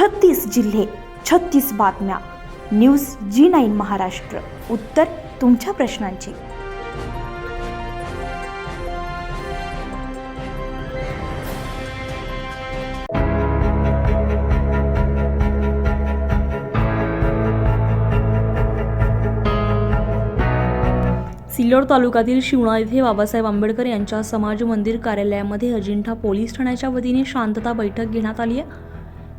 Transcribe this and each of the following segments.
छत्तीस जिल्हे छत्तीस बातम्या. News G nine Maharashtra. उत्तर तुमच्या प्रश्नांची. सिल्लोड तालुक्यातील शिवणा येथे बाबासाहेब आंबेडकर यांच्या समाज मंदिर कार्यालयामध्ये अजिंठा पोलीस ठाण्याच्या वतीने शांतता बैठक घेण्यात आली आहे.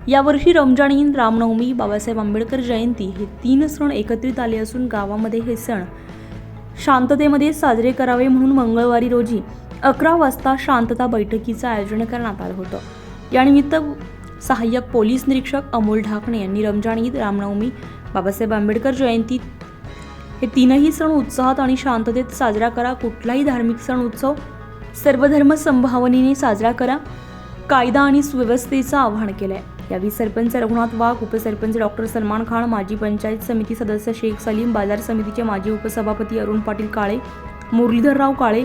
यावर्षी रमजान ईद रामनवमी बाबासाहेब आंबेडकर जयंती हे तीन सण एकत्रित आले असून गावामध्ये हे सण शांततेमध्ये साजरे करावे म्हणून मंगळवारी रोजी अकरा वाजता शांतता बैठकीचं आयोजन करण्यात आलं होतं. यानिमित्त सहाय्यक पोलीस निरीक्षक अमोल ढाकणे यांनी रमजान ईद रामनवमी बाबासाहेब आंबेडकर जयंती हे तीनही सण उत्साहात आणि शांततेत साजरा करा. कुठलाही धार्मिक सण उत्सव सर्वधर्म संभावनेने साजरा करा. कायदा आणि सुव्यवस्थेचं आवाहन आहे यावेळी सरपंच रघुनाथ वाघ उपसरपंच डॉक्टर सलमान खान माजी पंचायत समिती सदस्य शेख सलीम बाजार समितीचे माजी उपसभापती अरुण पाटील काळे मुरलीधरराव काळे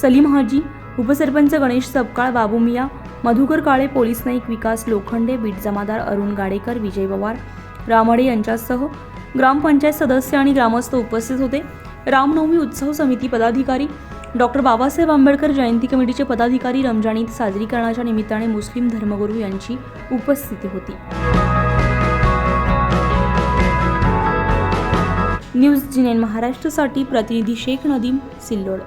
सलीम हाजी उपसरपंच गणेश सपकाळ बाबू मिया मधुकर काळे पोलीस नाईक विकास लोखंडे बीट जमादार अरुण गाडेकर विजय पवार रामडे यांच्यासह ग्रामपंचायत सदस्य आणि ग्रामस्थ उपस्थित होते. रामनवमी उत्सव समिती पदाधिकारी डॉक्टर बाबासाहेब आंबेडकर जयंती कमिटीचे पदाधिकारी रमजान ईद साजरी करण्याच्या निमित्ताने मुस्लिम धर्मगुरू यांची उपस्थिती होती. न्यूज जिनेन महाराष्ट्रासाठी प्रतिनिधी शेख नदीम सिल्लोड.